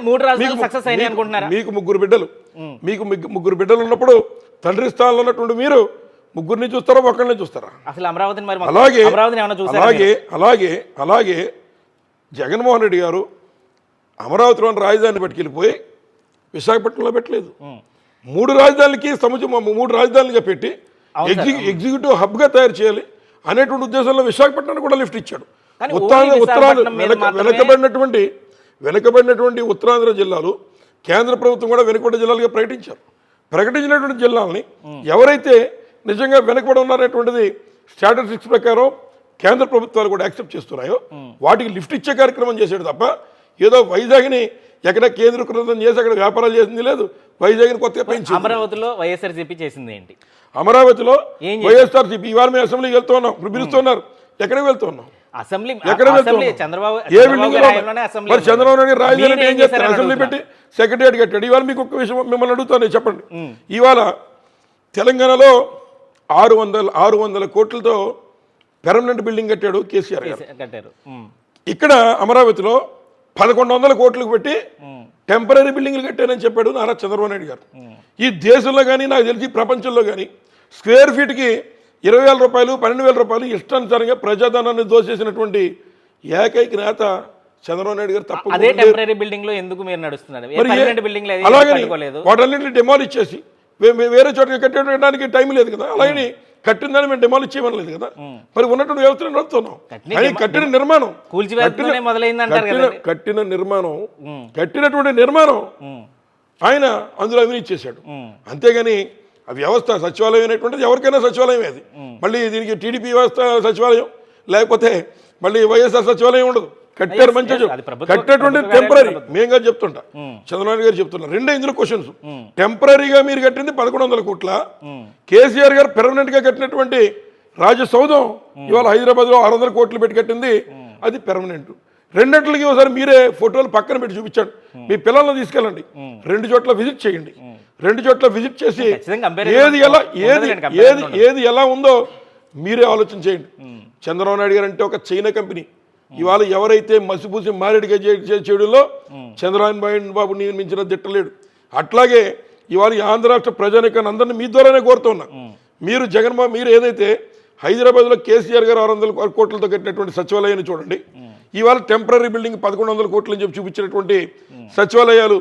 మూడు రాజధానులు మీకు- success అయినాయి అనుకుంటున్నారా? మీకు ముగ్గురు బిడ్డలు. మీకు ముగ్గు- ముగ్గురు బిడ్డలు ఉన్నప్పుడు తండ్రి స్థానంలో ఉన్నటువంటి మీరు ముగ్గురిని చూస్తారా ఒకరిని చూస్తారా? అసలు అమరావతిని మరి అలాగే అలాగే అలాగే అలాగే జగన్మోహన్ రెడ్డి గారు అమరావతిలోని రాజధానిని పట్టుకెళ్ళిపోయి విశాఖపట్నంలో పెట్టలేదు. మూడు రాజధానులకి సముచిత మూడు రాజధానులుగా పెట్టి ఎగ్జి ఎగ్జిక్యూటివ్ హబ్గా తయారు చేయాలి అనేటువంటి ఉద్దేశంలో విశాఖపట్నాన్ని కూడా లిఫ్ట్ ఇచ్చాడు. మాత్రమే- వెనకబడినటువంటి వెనకబడినటువంటి ఉత్తరాంధ్ర జిల్లాలు కేంద్ర ప్రభుత్వం కూడా వెనుకబడిన జిల్లాలుగా ప్రకటించారు. ప్రకటించినటువంటి జిల్లాలని ఎవరైతే నిజంగా వెనకబడి ఉన్నారనేటువంటిది స్టాటిస్టిక్స్ ప్రకారం కేంద్ర ప్రభుత్వాలు కూడా యాక్సెప్ట్ చేస్తున్నాయో వాటికి లిఫ్ట్ ఇచ్చే కార్యక్రమం చేశాడు తప్ప ఏదో వైజాగ్ని ఎక్కడ కేంద్రీకృతం చేసి అక్కడ వ్యాపారాలు చేసింది లేదు. వైజాగ్ని కొత్తగా పెంచి అమరావతిలో వైఎస్ఆర్సీపీ చేసింది ఏంటి? అమరావతిలో? వైఎస్ఆర్సీపీ ఇవాళ మేము అసెంబ్లీకి వెళ్తూ ఉన్నాం. పిలుస్తున్నారు ఎక్కడికి వెళ్తూ ఉన్నాం? అసెంబ్లీ? చంద్రబాబు ఏ బిల్డింగ్ మరి చంద్రబాబు నాయుడు రాజధాని ఏం చేస్తారు? అసెంబ్లీ. పెట్టి సెక్రటరియట్ కట్టాడు. ఇవాళ మీకు ఒక విషయం మిమ్మల్ని అడుగుతాను చెప్పండి. ఇవాళ తెలంగాణలో ఆరు వందల ఆరు వందల కోట్లతో పెర్మనెంట్ బిల్డింగ్ కట్టాడు కేసీఆర్ కట్టారు. ఇక్కడ అమరావతిలో పదకొండు వందల కోట్లకు పెట్టి టెంపరీ బిల్డింగ్లు కట్టానని చెప్పాడు నారా చంద్రబాబు నాయుడు గారు. ఈ దేశంలో కానీ నాకు తెలిసి ప్రపంచంలో కానీ స్క్వేర్ ఫీట్కి ఇరవై వేల రూపాయలు పన్నెండు వేల రూపాయలు ఇష్టానుసారంగా ప్రజాధనాన్ని దోచేసినటువంటి ఏకైక నేత చంద్రబాబు నాయుడు గారు తప్ప అదే టెంపరీ బిల్డింగ్లో ఎందుకు మీరు నడుస్తున్నారు? అలాగని వాటన్నింటిని డిమాలిష్ చేసి వేరే చోట కట్టడానికి టైం లేదు కదా. అలాగని కట్టిందని మేము డిమాలిష్ చేయమనలేదు కదా. మరి ఉన్నటువంటి వ్యవస్థను నడుపుతున్నాం. కట్టిన కానీ కట్టిన నిర్మాణం కట్టిన- కట్టిన. కట్టిన నిర్మాణం కట్టినటువంటి నిర్మాణం ఆయన అందులో అవినీతి చేశాడు. అంతేగాని ఆ వ్యవస్థ సచివాలయం అనేటువంటిది ఎవరికైనా సచివాలయం అది. మళ్ళీ దీనికి టీడీపీ వ్యవస్థ సచివాలయం లేకపోతే మళ్ళీ వైఎస్ఆర్ సచివాలయం ఉండదు. కట్టారు కట్టినటువంటి ప్రభుత్వ టెంపరీ కార్యాలయం మేంగా చెప్తుంటా. చంద్రబాబు గారు చెప్తున్నారు రెండే ఇందులో క్వశ్చన్స్ టెంపరీగా మీరు కట్టింది పదకొండు వందల కోట్ల. కేసీఆర్ గారు పెర్మనెంట్గా కట్టినటువంటి రాజసౌధం ఇవాళ హైదరాబాద్లో ఆరు వందల కోట్లు పెట్టి కట్టింది. అది పెర్మనెంట్ రెండింటికి ఒకసారి మీరే ఫోటోలు పక్కన పెట్టి చూపించండి. మీ పిల్లల్ని తీసుకెళ్ళండి. రెండు చోట్ల విజిట్ చేయండి. రెండు చోట్ల విజిట్ చేసి ఏది ఎలా ఏది ఏది. ఏది ఎలా ఉందో మీరే ఆలోచన చేయండి. చంద్రబాబు నాయుడు గారు అంటే ఒక చైనా కంపెనీ. ఇవాళ ఎవరైతే మసిపూసి మారేడుగా చేయడంలో చంద్రబాబు బాబు నిర్మించిన దిట్టలేడు అట్లాగే ఇవాళ ఆంధ్ర రాష్ట్ర ప్రజానికాన్ని అందరినీ మీ ద్వారానే కోరుతున్నా మీరు జగన్మోహన్ మీరు ఏదైతే హైదరాబాద్లో కేసీఆర్ గారు ఆరు వందల కోట్లతో కట్టినటువంటి సచివాలయాన్ని చూడండి. ఇవాళ టెంపరీ బిల్డింగ్ పదకొండు వందల కోట్లు అని చెప్పి చూపించినటువంటి సచివాలయాలు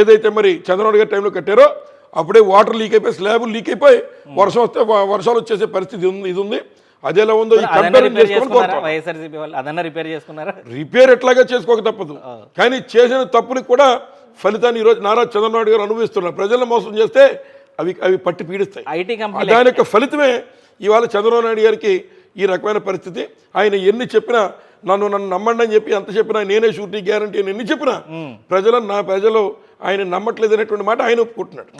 ఏదైతే మరి చంద్రబాబు గారి టైంలో కట్టారో అప్పుడే వాటర్ లీక్ అయిపోయి స్లాబ్ లీక్ అయిపోయి వర్షం వస్తే వర్షాలు వచ్చేసే పరిస్థితి ఉంది ఇది ఉంది. అది ఎలా ఉందో ఈ రిపేర్ చేసుకున్నారా? ఎట్లాగా చేసుకోక తప్పదు. కానీ చేసిన తప్పులకు కూడా ఫలితాన్ని ఈరోజు నారా చంద్రబాబు గారు అనుభవిస్తున్నారు. ప్రజలను మోసం చేస్తే అవి అవి పట్టి పీడిస్తాయి. ఐటీ ఆ కంపెనీ దాని యొక్క ఫలితమే ఇవాళ చంద్రబాబు నాయుడు గారికి ఈ రకమైన పరిస్థితి. ఆయన ఎన్ని చెప్పినా నన్ను నన్ను నమ్మండి అని చెప్పి ఎంత చెప్పినా నేనే షూరిటీ గ్యారంటీ అని ఎన్ని చెప్పినా ప్రజలు నా ప్రజలు ఆయన నమ్మట్లేదు అనేటువంటి మాట ఆయన ఒప్పుకుంటున్నాడు.